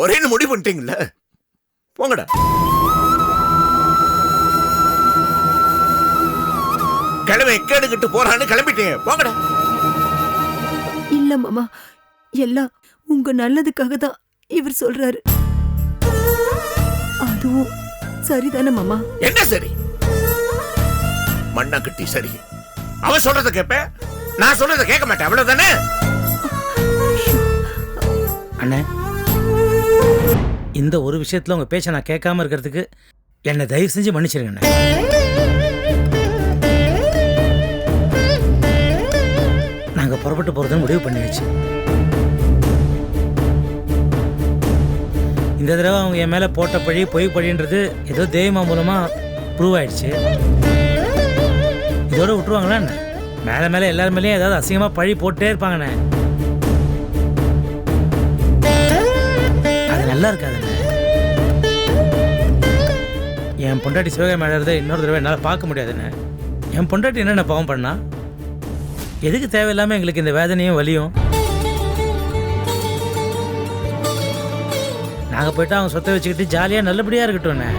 ஒரேன்னு முடிவு பண்ணிட்டீங்கல்ல? போங்கடா. கிளம்பி கேடுகிட்டு போறான்னு கிளம்பிட்டீங்க. போங்கடா. இல்ல மாமா. எல்லாம் உங்க நல்லதுக்காக தான் இவர் சொல்றாரு. அதுவும் சரிதானே மாமா? என்ன சரி? மண்ணா கட்டி சரி. அவன் சொல்றத கேப்ப? நான் சொல்றத கேட்க மாட்டேன். அவ்வளவுதானே? அண்ணே இந்த ஒரு விஷயத்தில் உங்கள் பேச்சை நான் கேட்காம இருக்கிறதுக்கு என்னை தயவு செஞ்சு மன்னிச்சிருங்க நாங்கள் புறப்பட்டு போகிறதுன்னு முடிவு பண்ணியாச்சு. இந்த தடவை அவங்க என் மேலே போட்ட பழி பொய் பழின்றது ஏதோ தெய்வமா மூலமாக ப்ரூவ் ஆயிடுச்சு. இதோட விட்டுருவாங்களா என்ன? மேலே மேல எல்லார் மேலேயும் ஏதாவது அசிங்கமாக பழி போட்டே இருப்பாங்கண்ணே அது நல்லா இருக்காதுண்ணே என் பொண்டாட்டி சிவகாமி அழகிறத இன்னொரு தடவை என்னால் பார்க்க முடியாதுண்ணே என் பொண்டாட்டி என்னென்ன பாவம் பண்ணா? எதுக்கு தேவையில்லாமல் எங்களுக்கு இந்த வேதனையும் வலியும்? நாங்கள் போயிட்டு அவங்க சொத்தை வச்சுக்கிட்டு ஜாலியாக நல்லபடியாக இருக்கட்டும்ண்ணே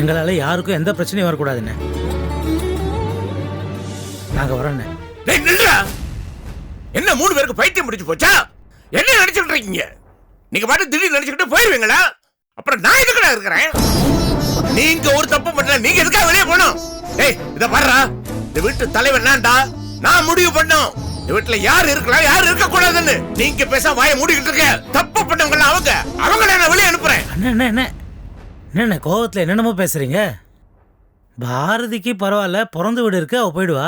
எங்களால் யாருக்கும் எந்த பிரச்சனையும் வரக்கூடாதுண்ணே நாங்கள் வரோண்ணே. என்ன மூணு பேருக்கு பைத்தியம் முடிச்சு போச்சா? என்ன நினைச்சுட்டு இருக்கீங்க? நீங்க பாட்டு திடீர்னு நினைச்சுக்கிட்டு போயிருவீங்களா? அப்புறம் நான் எதுக்குடா இருக்கிறேன்? நீங்க ஒரு தப்பு பண்ணல நீங்க எதுக்காக வெளியே போகணும்? ஏய் இத பாருடா. இந்த வீட்டு தலைவன் நான்டா. நான் முடிவு பண்ணோம். இந்த வீட்டுல யார் இருக்கலாம் யார் இருக்க கூடாதுன்னு நீங்க பேச வாயை மூடிக்கிட்டு இருக்க. தப்பு பண்ணவங்க அவங்க. அவங்கள நான் வெளியே அனுப்புறேன். என்ன என்ன என்னண்ணே கோவத்தில் என்னென்னமோ பேசுறீங்க. பாரதிக்கு பரவாயில்ல பிறந்த வீடு இருக்கு அவ போயிடுவா.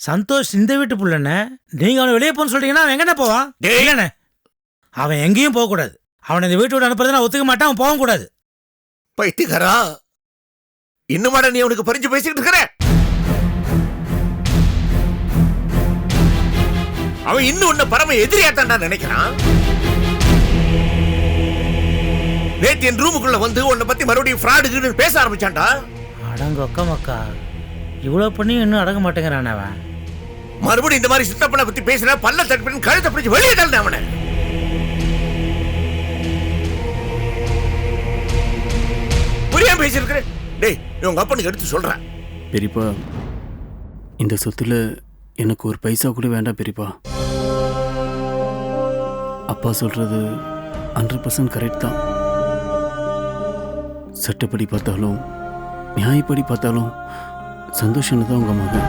சந்தோஷ் இந்த வீட்டு புள்ளண்ணே. நீங்க அவனை வெளியே போன்னு சொல்றீங்கன்னா அவன் எங்கண்ணே போவான்? அவன் எங்கேயும் போகக்கூடாது. அவனை இந்த வீட்டு விட்டு அனுப்புறதை நான் ஒத்துக்க மாட்டேன் அவன் போகவும் கூடாது. பைத்தியக்காரா! இன்னுமாடா நீ அவனுக்கு பறிஞ்சு பேசிக்கிட்டு இருக்கிற? அவன் இன்னும் உன்ன பரம எதிரியாத்தான்டா நினைக்கிறான். நேத்து என் ரூமுக்குள்ள வந்து உன்னை பத்தி மறுபடியும் ஃப்ராடு பேச ஆரம்பிச்சான்டா. அடங்க ஒக்க மக்கா இவ்வளோ பண்ணியும் இன்னும் அடங்க மாட்டேங்கிறான் அவன். மறுபடியும் இந்த மாதிரி சித்தப்பனை பத்தி பேசினா பல்ல தட்டு கழுத்தை பிடிச்சு வெளியே தள்ளு அவனை. டேய் நீ உங்க அப்பனுக்கு எடுத்து சொல்றேன் பெரியப்பா இந்த சொத்துல எனக்கு ஒரு பைசா கூட வேண்டாம் பெரியப்பா. அப்பா சொல்றது ஹண்ட்ரட் பர்சன்ட் கரெக்ட் தான். சட்டப்படி பார்த்தாலும் நியாயப்படி பார்த்தாலும் சந்தோஷம் தான் உங்கள் மகன்.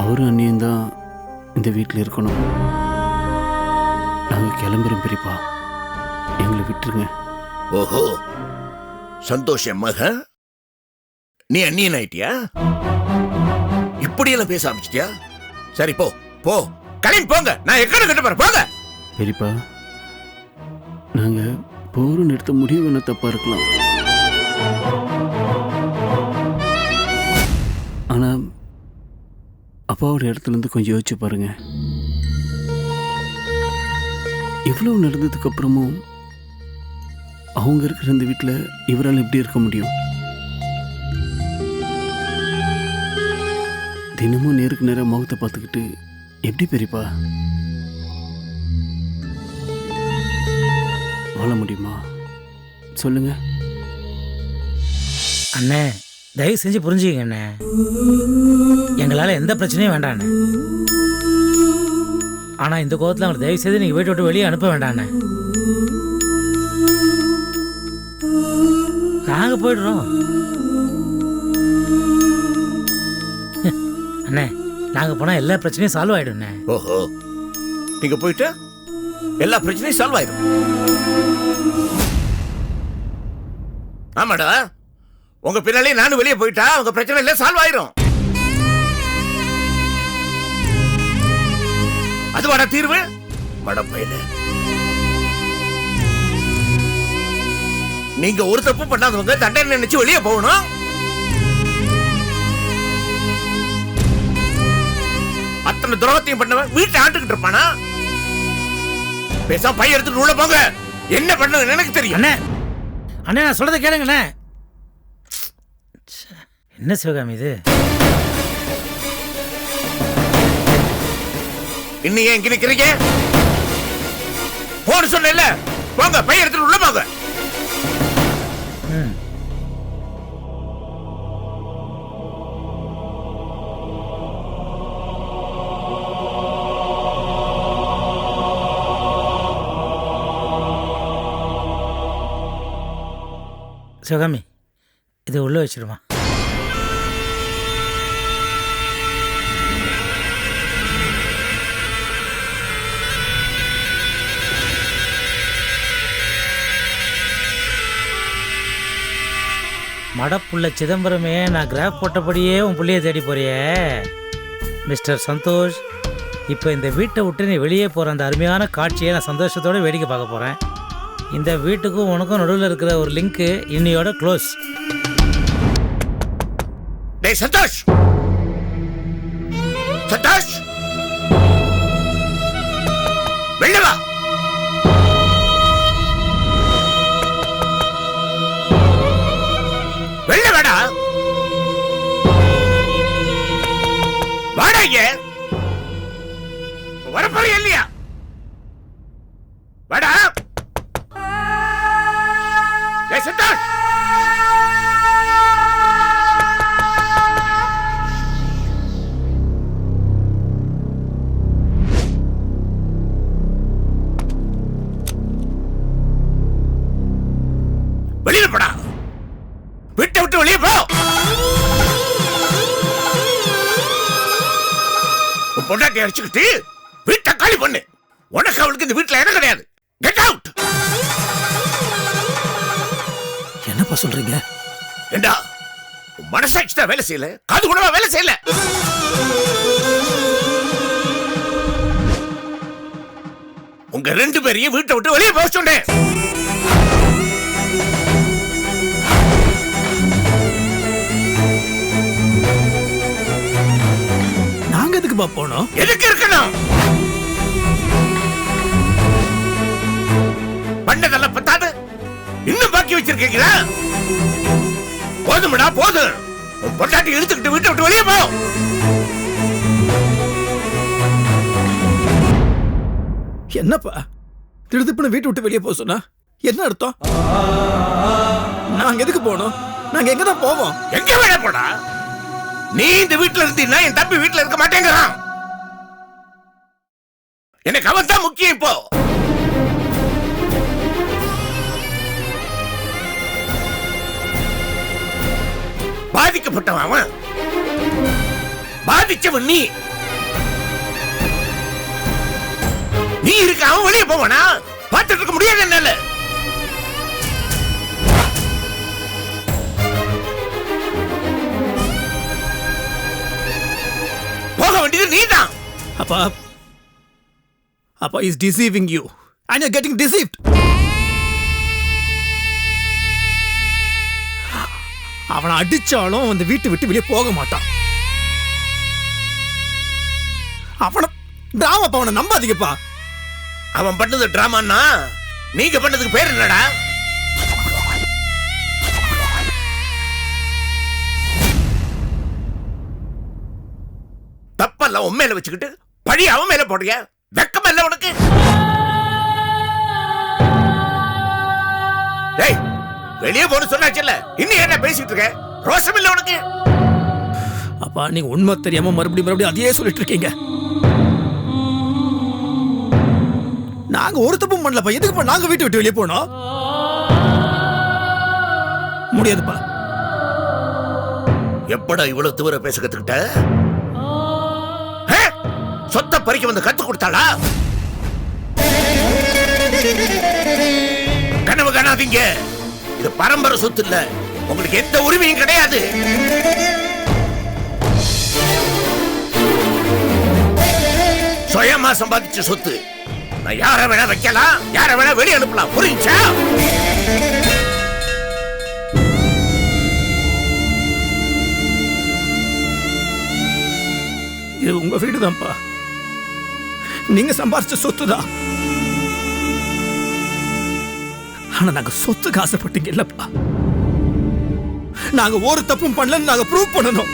அவரும் அண்ணியும் தான் இந்த வீட்டில் இருக்கணும். நாங்கள் கிளம்புறோம் பெரியப்பா. எங்களை விட்டுருங்க. ஓஹோ சந்தோஷ் என் மகன். நீ அந்நியன் ஆயிட்டியா? இப்படியெல்லாம் பேச ஆரம்பிச்சிட்டியா? சரி போ போ. கிளம்பி போங்க. நான் எக்கட கட்ட போறேன். போங்க. பெரியப்பா நாங்க போரும் நிறுத்த முடிவு என்ன தப்பா இருக்கலாம். ஆனா அப்பாவோட இடத்துல இருந்து கொஞ்சம் யோசிச்சு பாருங்க. இவ்வளவு நடந்ததுக்கு அப்புறமும் அவங்க இருக்கிற இந்த வீட்டில் இவரால் எப்படி இருக்க முடியும்? தினமும் நேருக்கு நேராக முகத்தை பார்த்துக்கிட்டு எப்படி பெரியப்பா? வாழ முடியுமா? சொல்லுங்க. அண்ணே தயவு செஞ்சு புரிஞ்சுக்கங்க அண்ணே. எங்களால் எந்த பிரச்சனையும் வேண்டாம் அண்ணே. ஆனால் இந்த கோபத்தில் அவங்களை தயவு செய்து நீங்கள் வீட்டை விட்டு வெளியே அனுப்ப வேண்டாம் அண்ணே. நாங்கள் போயிடுறோம். அண்ணே நாங்கள் போனால் எல்லா பிரச்சனையும் சால்வ் ஆகிடும்ண்ணே ஓஹோ. நீங்க போயிட்டு எல்லா பிரச்சனையும் சால்வ் ஆயிடும். ஆமாடா. உங்க பின்னாலே நானும் வெளியே போயிட்டா உங்க பிரச்சனை எல்லாம் சால்வ் ஆயிரும். அதுவாடா தீர்வு? மடப்பையில நீங்க ஒரு தப்பு பண்ணாதவங்க தண்டனை நினைச்சு வெளியே போகணும். அத்தனை துரோகத்தையும் பண்ணவன் வீட்டை ஆண்டுகிட்டு இருப்பானா? பேசாம பைய எடுத்துட்டு உள்ள போங்க. என்ன பண்ணது எனக்கு தெரியும். அண்ணே அண்ணே நான் சொல்றதை கேளுங்கண்ணே என்ன சிவகாமி இது? இன்னும் ஏன் இங்க நிக்கிறீங்க? போன சொன்னேன்ல. போங்க பையன் எடுத்துட்டு உள்ள போங்க. ம். சிவகாமி இது உள்ளே வச்சிருமா? மடப்புள்ள சிதம்பரமே நான் கிராஃப் போட்டபடியே உன் பிள்ளைய தேடி போறியே. மிஸ்டர் சந்தோஷ் இப்போ இந்த வீட்டை விட்டு நீ வெளியே போகிற அந்த அருமையான காட்சியை நான் சந்தோஷத்தோடு வேடிக்கை பார்க்க போகிறேன் இந்த வீட்டுக்கும் உனக்கும் நடுவில் இருக்கிற ஒரு லிங்க்கு இன்னையோட க்ளோஸ் டேய் சந்தோஷ்! சந்தோஷ்! பொண்டாட்டி அடிச்சுக்கிட்டு வீட்டை காலி பண்ணு. உனக்கு அவளுக்கு இந்த வீட்டுல இடம் கிடையாது. கெட் அவுட் என்னப்பா சொல்றீங்க? ஏண்டா மனசாட்சி தான் வேலை செய்யல? காது கூடவா வேலை செய்யல? உங்க ரெண்டு பேரையும் வீட்டை விட்டு வெளியே போக சொன்னேன். எதுக்குப்பா போனோம்? எதுக்கு இருக்கணும்? பண்ணதெல்லாம் பத்தாது. இன்னும் பாக்கி வச்சிருக்கீங்களா? போதும்டா போதும் உன் பொண்டாட்டி இழுத்துக்கிட்டு வீட்டை விட்டு வெளியே போ. என்னப்பா? திடுதிப்புன்னு வீட்டை விட்டு வெளியே போக சொன்னா? என்ன அர்த்தம்? நாங்க எதுக்கு போனோம்? நாங்க எங்க தான் போவோம்? எங்க வேணா போடா நீ இந்த வீட்டுல இருந்தீன்னா என் தம்பி வீட்டுல இருக்க மாட்டேங்கிறான். எனக்கு அவன் தான் முக்கியம் இப்போ. பாதிக்கப்பட்டவன் அவன். பாதிச்சவன் நீ. நீ இருக்க அவன் வெளியே போவானா? அப்பா appa is deceiving you and you getting deceived அவனை அடிச்சாலும் அந்த வீட்டை விட்டு வெளியே போக மாட்டான். அவனை டிராமாப்பா அவனை நம்பாதீங்கப்பா. அவன் பண்ணது டிராமான்னா நீங்க பண்ணதுக்கு பேர் என்னடா? தப்பெல்லாம் உண்மையில வச்சுக்கிட்டு பழி அவன் மேல போடுங்க வெக்கம் இல்ல உனக்கு? டேய் வெளியே போன்னு சொன்னாச்சுல்ல இன்னும் என்ன பேசிட்டு இருக்க? ரோஷம் இல்ல உனக்கு? அப்பா நீங்க உண்மை தெரியாம மறுபடியும் மறுபடியும் அதையே சொல்லிட்டு இருக்கீங்க. நாங்க ஒரு தப்பும் பண்ணலப்பா எதுக்குப்பா நாங்க வீட்டை விட்டு வெளியே போனோம்? முடியாதுப்பா. எப்படா இவ்வளவு தூர பேச கத்துக்கிட்ட? ஆ? சொத்தை பறிக்க வந்து கத்து கொடுத்தாளா? கனவு காணாதீங்க. இது பரம்பரை சொத்து இல்ல. உங்களுக்கு எந்த உரிமையும் கிடையாது. சுயமா சம்பாதிச்ச சொத்து. நான் யார வேணா வைக்கலாம் யார வேணா வெளியே அனுப்பலாம். புரிஞ்சா இது உங்க வீடு தான்ப்பா நீங்க சம்பாரிச்ச சொத்து தான். ஆனா நாங்க சொத்துக்கு ஆசைப்பட்டீங்க இல்லப்பா. நாங்க ஒரு தப்பும் பண்ணலன்னு நாங்க ப்ரூவ் பண்ணணும்.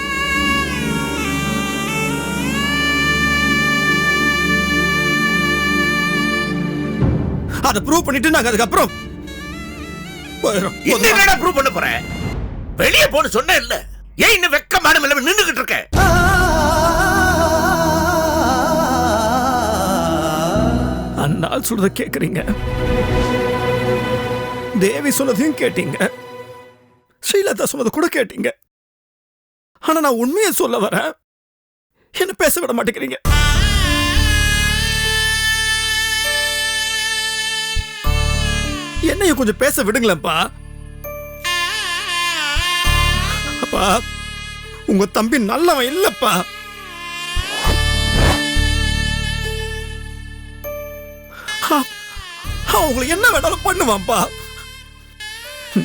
அதை ப்ரூவ் பண்ணிட்டு நாங்க அதுக்கப்புறம் ப்ரூவ் பண்ண போறேன் வெளியே போன சொன்ன இல்ல ஏன் இன்னும் வெக்கமான நின்றுகிட்டு இருக்கேன் கால் இருக்க சொல்றத தேவி சொன்னதையும் கேட்டீங்க. ஸ்ரீலதா சொன்னதை கூட கேட்டீங்க. ஆனா நான் உண்மையை சொல்ல வரேன். என்ன பேச விட மாட்டேங்கிறீங்க. என்னைய கொஞ்சம் பேச விடுங்களேன்ப்பா. அப்பா உங்க தம்பி நல்லவன் இல்லப்பா. அவங்களை என்ன வேணாலும் பண்ணுவான்ப்பா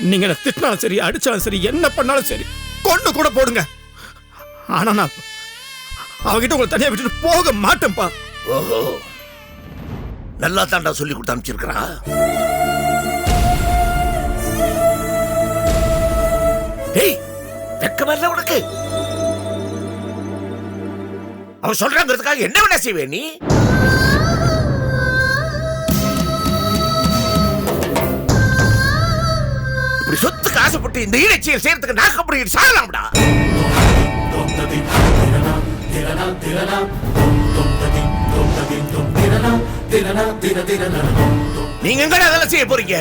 நீங்க என்ன திட்டினாலும் சரி அடிச்சாலும் சரி என்ன பண்ணாலும் சரி கொண்டு கூட போடுங்க. ஆனா நான் அவகிட்ட உங்களை தனியா விட்டுட்டு போக மாட்டேன்ப்பா ஓஹோ. நல்லா தாண்டா சொல்லி கொடுத்து அனுப்பிச்சிருக்கிறான் டேய் வெக்க இல்ல உனக்கு? அவன் சொல்றாங்கிறதுக்காக என்ன வேணா செய்வே நீ? இப்படி சொத்துக்கு ஆசைப்பட்டு இந்த ஈழச்சியல் செய்யறதுக்கு நாக்கு அப்படி சாகலாம்டா. நீங்க எங்கடா அதெல்லாம் செய்ய போறீங்க?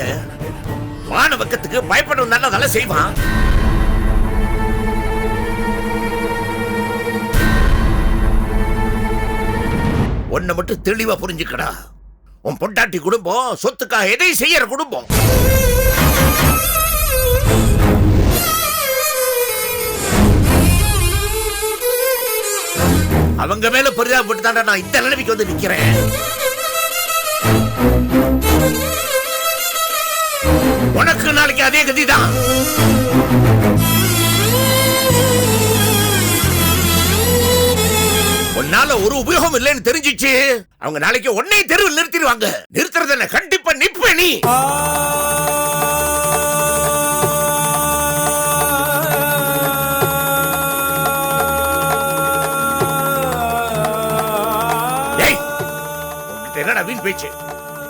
மாணவக்கத்துக்கு பயப்படணும் தானே அதெல்லாம் செய்வான். ஒன்ன மட்டும் தெளிவா புரிஞ்சுக்கடா. உன் பொண்டாட்டி குடும்பம் சொத்துக்காக எதையும் செய்யற குடும்பம்? அவங்க மேல பரிதாபப்பட்டு தாண்டா நான் இந்த நிலைமைக்கு வந்து நிக்கிறேன். உனக்கு நாளைக்கு அதே கதிதான். உன்னால ஒரு உபயோகம் இல்லைன்னு தெரிஞ்சிச்சு. அவங்க நாளைக்கு உன்னை தெருவில் நிறுத்திடுவாங்க. நிறுத்துறது என்ன கண்டிப்பா நிப்ப நீ. உன்கிட்ட வீண் பேச்சு.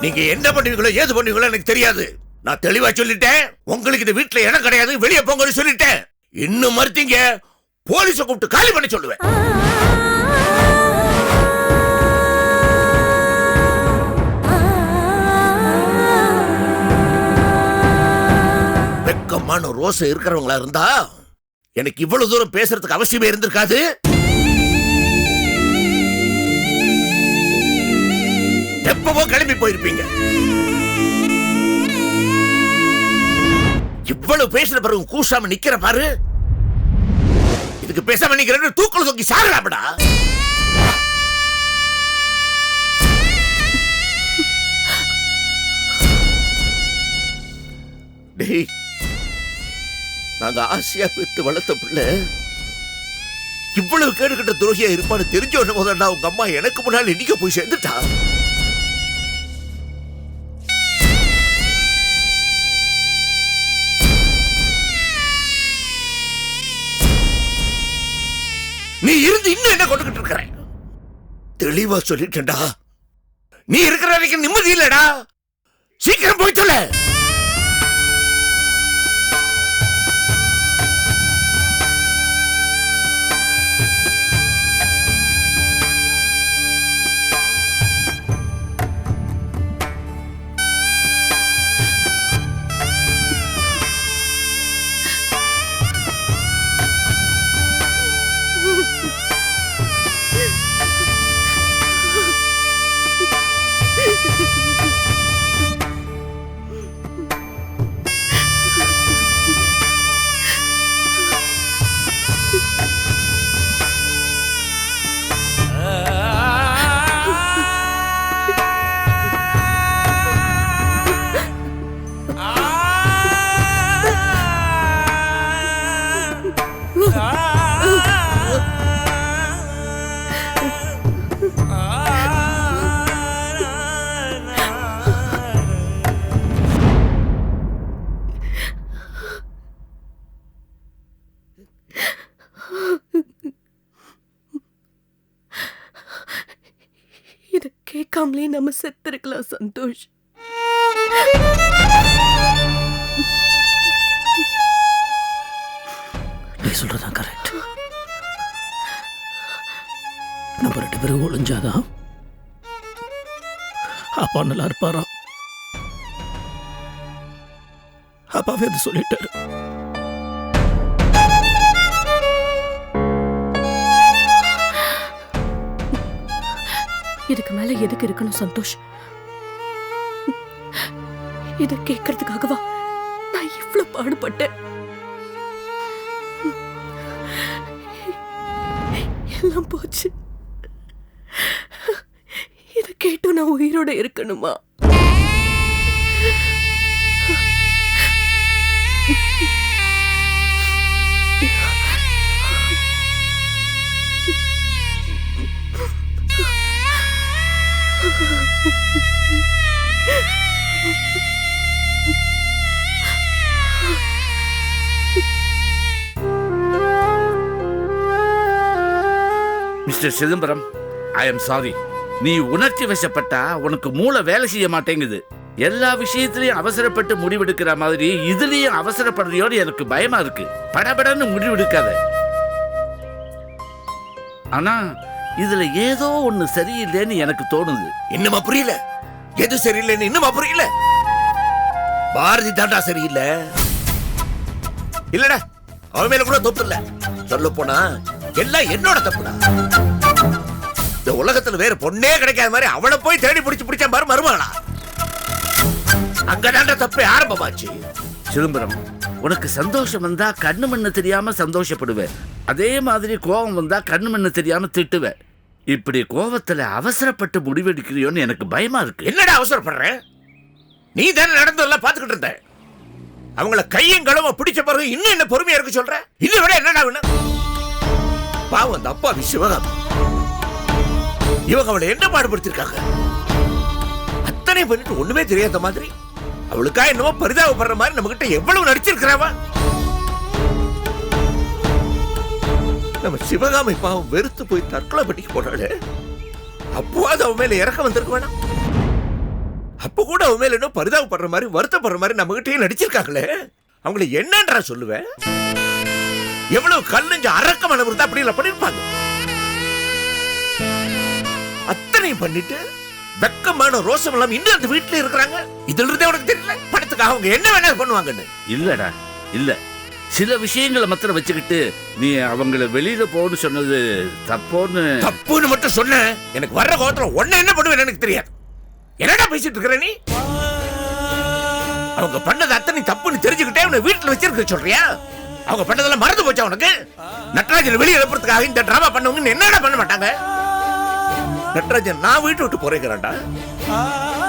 நீங்க என்ன பண்ணுவீங்களோ ஏது பண்ணுவீங்களோ எனக்கு தெரியாது. நான் தெளிவா சொல்லிட்டேன். உங்களுக்கு இந்த வீட்டுல இடம் கிடையாது வெளியே போங்கன்னு சொல்லிட்டேன். இன்னும் மறுத்தீங்க போலீஸை கூப்பிட்டு காலி பண்ண சொல்லுவேன். வெக்கமான ரோசை இருக்கிறவங்களா இருந்தா எனக்கு இவ்வளவு தூரம் பேசுறதுக்கு அவசியமே இருந்திருக்காது. எப்பவோ கிளம்பி போயிருப்பீங்க. இவ்வளவு பேசுற பிறகு கூசாம நிக்கிற பாரு. இதுக்கு பேசாம நிக்கிறேன்னு தூக்கல தூக்கி சாகலாம்டா டேய் நாங்க ஆசையா பெற்று வளர்த்த பிள்ளை. இவ்வளவு கேடுகட்ட துரோகியா இருப்பான்னு தெரிஞ்ச உடனே முதல்ல உங்க அம்மா எனக்கு முன்னாடி இன்னைக்கு போய் சேர்ந்துட்டா? இன்னும் என்ன கொண்டுகிட்டு இருக்கிற? தெளிவா சொல்லிட்டேன்டா. நீ இருக்கிற வரைக்கும் நிம்மதி இல்லடா. சீக்கிரம் போய் சொல்ல. கேட்காமலே நம்ம செத்துருக்கலாம் சந்தோஷ். நீ சொல்றதான் கரெக்ட் நம்ம ரெண்டு பேரும் ஒளிஞ்சாதான் அப்பா நல்லா இருப்பாரா அப்பாவே அது சொல்லிட்டாரு. இதுக்கு மேல எதுக்கு இருக்கணும் சந்தோஷ்? இத கேட்கறதுக்காகவா நான் இவ்வளவு பாடுபட்டேன்? எல்லாம் போச்சு. இத கேட்டும் நான் உயிரோட இருக்கணுமா? Mister Chidambaram I am sorry நீ உணர்ச்சி வசப்பட்டா உனக்கு மூளை வேலை செய்ய மாட்டேங்குது. எல்லா விஷயத்திலையும் அவசரப்பட்டு முடிவெடுக்கிற மாதிரி இதுலயும் அவசரப்படுறியோடு எனக்கு பயமா இருக்கு. படபடன்னு முடிவெடுக்காத. ஆனா இதுல ஏதோ ஒண்ணு சரியில்லைன்னு எனக்கு தோணுது. இன்னுமா புரியல? எது சரியில்லைன்னு இன்னுமா புரியல? பாரதி தாண்டா சரியில்லை. இல்லடா அவன் மேல கூட தப்பு இல்ல. சொல்ல போனா எல்லாம் என்னோட தப்புடா. இந்த உலகத்துல வேற பொண்ணே கிடைக்காத மாதிரி அவளை போய் தேடி பிடிச்சு பிடிச்ச பாரு மருமகளா அங்கதான்டா தப்பு ஆரம்பமாச்சு. சிதம்பரம் உனக்கு சந்தோஷம் வந்தா கண்ணு மண்ணு தெரியாம சந்தோஷப்படுவேன் அதே மாதிரி கோபம் வந்தா கண்ணு மண்ணு தெரியாம திட்டுவேன் இப்படி கோபத்துல அவசரப்பட்டு முடிவெடுக்கிறியோன்னு எனக்கு பயமா இருக்கு. என்னடா அவசரப்படுற? நீ தானே நடந்ததெல்லாம் பாத்துக்கிட்டு இருந்த. அவங்கள கையும் களவும் பிடிச்ச பிறகு இன்னும் என்ன பொறுமையா இருக்கு சொல்ற? இதை விட என்னடா வேணும்? பாவம் அந்த அப்பா சிவகாமி. இவங்க அவளை என்ன பாடுபடுத்திருக்காங்க? அத்தனை பண்ணிட்டு ஒண்ணுமே தெரியாத மாதிரி அவளுக்கா என்னமோ பரிதாபப்படுற மாதிரி நம்ம கிட்ட எவ்வளவு நடிச்சிருக்கிறாவா? நம்ம சிவகாமி பாவம் வெறுத்து போய் தற்கொலை பண்ணிக்கு போனாலே அப்போது அவன் மேல இறக்கம் வந்திருக்க வேணாம். அப்ப கூட அவன் மேல இன்னும் பரிதாபப்படுற மாதிரி வருத்தப்படுற மாதிரி நம்ம கிட்டயே நடிச்சிருக்காங்களே. அவங்கள என்னன்றா சொல்லுவேன் எவ்வளவு கல்லஞ்ச அரக்க மனம் இருந்தா அப்படி இல்லை பண்ணிருப்பாங்க அத்தனையும் பண்ணிட்டு வெக்கமான ரோசம் எல்லாம் இன்னும் அந்த வீட்டுல இருக்கிறாங்க? இதுல இருந்தே உனக்கு தெரியல? படத்துக்காக அவங்க என்ன வேணா பண்ணுவாங்கன்னு. இல்லடா இல்ல. சில விஷயங்களை மாத்திரம் வச்சுக்கிட்டு நீ அவங்கள வெளியில போன்னு சொன்னது தப்போன்னு தப்புன்னு மட்டும் சொன்ன எனக்கு வர்ற கோபத்துல ஒண்ணு என்ன பண்ணுவேன்னு எனக்கு தெரியாது. என்னடா பேசிட்டு இருக்கிற நீ? அவங்க பண்ணது அத்தனை தப்புன்னு தெரிஞ்சுக்கிட்டே உன்னை வீட்டுல வச்சிருக்க சொல்றியா? அவங்க பண்ணதெல்லாம் மறந்து போச்சா உனக்கு? நட்ராஜன் வெளியே எழுப்புறதுக்காக இந்த டிராமா பண்ணவங்க என்னடா பண்ண மாட்டாங்க? நட்ராஜன் நான் வீட்டு விட்டு போறேங்கிறான்டா.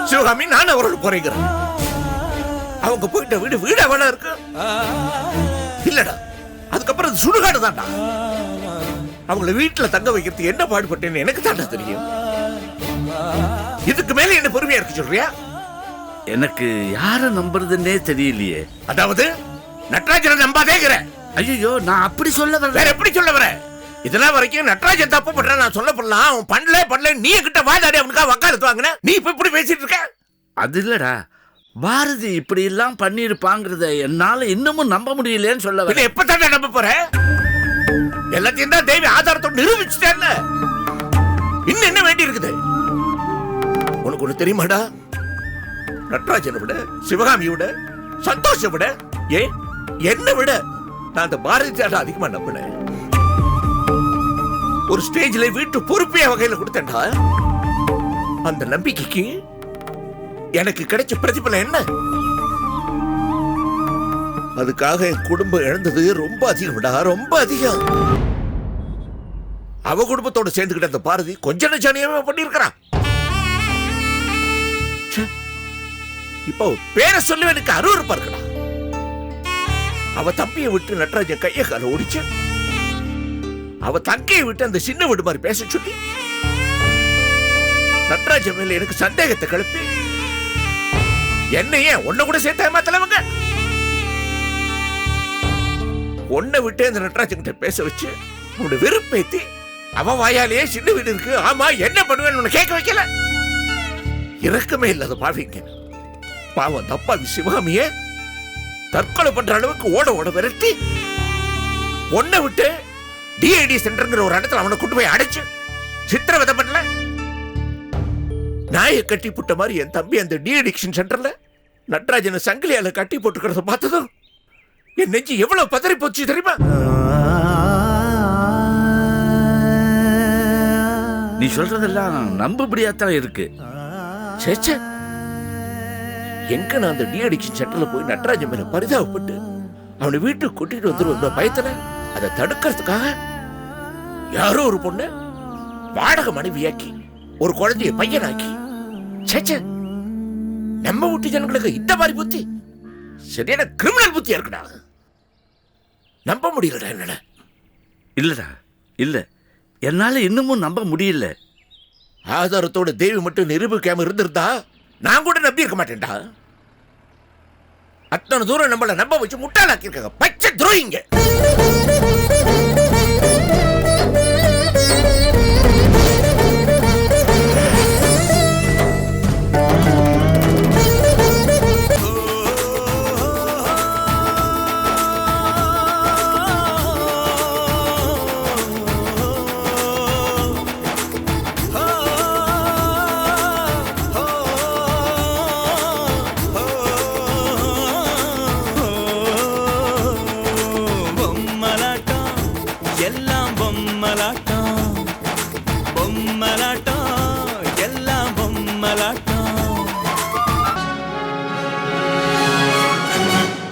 சிவகாமி நான் அவரோட போறேங்கிறேன். அவங்க போயிட்ட வீடு வீடா வேணா இருக்கு? இல்லடா. அதுக்கப்புறம் அது சுடுகாடு தான்டா. அவங்கள வீட்டுல தங்க வைக்கிறதுக்கு என்ன பாடுபட்டேன்னு எனக்கு தாண்டா தெரியும். இதுக்கு மேல என்ன பொறுமையா இருக்கு சொல்றியா? எனக்கு யார நம்புறதுன்னே தெரியலையே. அதாவது நட்ராஜனை நம்பாதேங்கிற. ஐயோ நான் அப்படி சொல்ல வேற வரல எப்படி சொல்ல வர? இதெல்லாம் வரைக்கும் நட்ராஜன் தப்பு பண்றான் நான் சொல்ல போடலாம் அவன் பண்ணல பண்ணல. நீ கிட்ட வாதாடி அவனுக்கா வக்காலத்து வாங்கின. நீ இப்ப இப்படி பேசிட்டு இருக்க? அது இல்லடா. பாரதி இப்படி எல்லாம் பண்ணிருப்பாங்கிறத என்னால இன்னமும் நம்ப முடியலன்னு சொல்ல எப்ப தானே நம்ப போற? எல்லாத்தையும் தான் தேவி ஆதாரத்தோட நிரூபிச்சுட்டேன்ல இன்னும் என்ன வேண்டி இருக்குது? உனக்கு ஒண்ணு தெரியுமாடா? நட்ராஜனை விட சிவகாமியை விட சந்தோஷை விட ஏ என்னை விட நான் அந்த பாரதி அதிகமா நம்பினேன். ஒரு ஸ்டேஜ்ல வீட்டு பொறுப்பே வகையில கொடுத்தேன்டா. அந்த நம்பிக்கைக்கு எனக்கு கிடைச்ச பிரதிபலன் என்ன? அதுக்காக என் குடும்பம் இழந்தது ரொம்ப அதிகம்டா ரொம்ப அதிகம். அவ குடும்பத்தோட சேர்ந்துக்கிட்ட அந்த பாரதி கொஞ்ச நச்சானியமே பண்ணிருக்கிறான் ச்சே. இப்போ பேரை சொல்ல எனக்கு அருவருப்பா இருக்கடா. அவ தம்பியை விட்டு நடராஜன் கையை கால ஓடிச்சேன் அவ தங்கையை விட்டு அந்த சின்ன வீடு மாதிரி பேச சொல்லி நட்ராஜன் மேல எனக்கு சந்தேகத்தை கிளப்பி என்ன ஏன் உன்னை கூட சேர்த்து ஏமாத்தலவங்க உன்னை விட்டு அந்த நட்ராஜன் கிட்ட பேச வச்சு உன்னோட வெறுப்பேத்தி அவன் வாயாலேயே சின்ன வீடு இருக்கு ஆமா என்ன பண்ணுவேன்னு உன்னை கேட்க வைக்கல. இறக்கமே இல்லாத பாவிங்க. பாவம் தப்பா சிவாமிய தற்கொலை பண்ற அளவுக்கு ஓட ஓட விரட்டி ஒன்ன விட்டு டிஐடி சென்டர்ங்கிற ஒரு இடத்துல அவனை கொண்டு போய் அடைச்சு சித்திரவதை பண்ணல? நாயை கட்டி புட்ட மாதிரி என் தம்பி அந்த டிஅடிக்ஷன் சென்டர்ல நட்ராஜனை சங்கிலியால கட்டி போட்டுக்கிறத பார்த்ததும் என் நெஞ்சு எவ்வளவு பதறி போச்சு தெரியுமா? நீ சொல்றதெல்லாம் நம்பும்படியாத்தான் இருக்கு. சேச்சே எங்க நான் அந்த டிஅடிக்ஷன் சென்டர்ல போய் நட்ராஜன் மேல பரிதாபப்பட்டு அவனை வீட்டுக்கு கூட்டிட்டு வந்துருவ பயத்துல? அதை தடுக்கிறதுக்காக யாரோ ஒரு பொண்ணு வாடகை மனைவியாக்கி ஒரு குழந்தைய பையனாக்கி சேச்சே நம்ம வீட்டு ஜனங்களுக்கு இந்த மாதிரி புத்தி சரியான கிரிமினல் புத்தியா இருக்குடா? நம்ப முடியலடா என்னால. இல்லடா இல்ல. என்னால இன்னமும் நம்ப முடியல. ஆதாரத்தோட தேவி மட்டும் நிரூபிக்காம இருந்திருந்தா நான் கூட நம்பி இருக்க மாட்டேன்டா. அத்தனை தூரம் நம்மள நம்ப வச்சு முட்டாளாக்கியிருக்காங்க. பச்சை துரோகிங்க.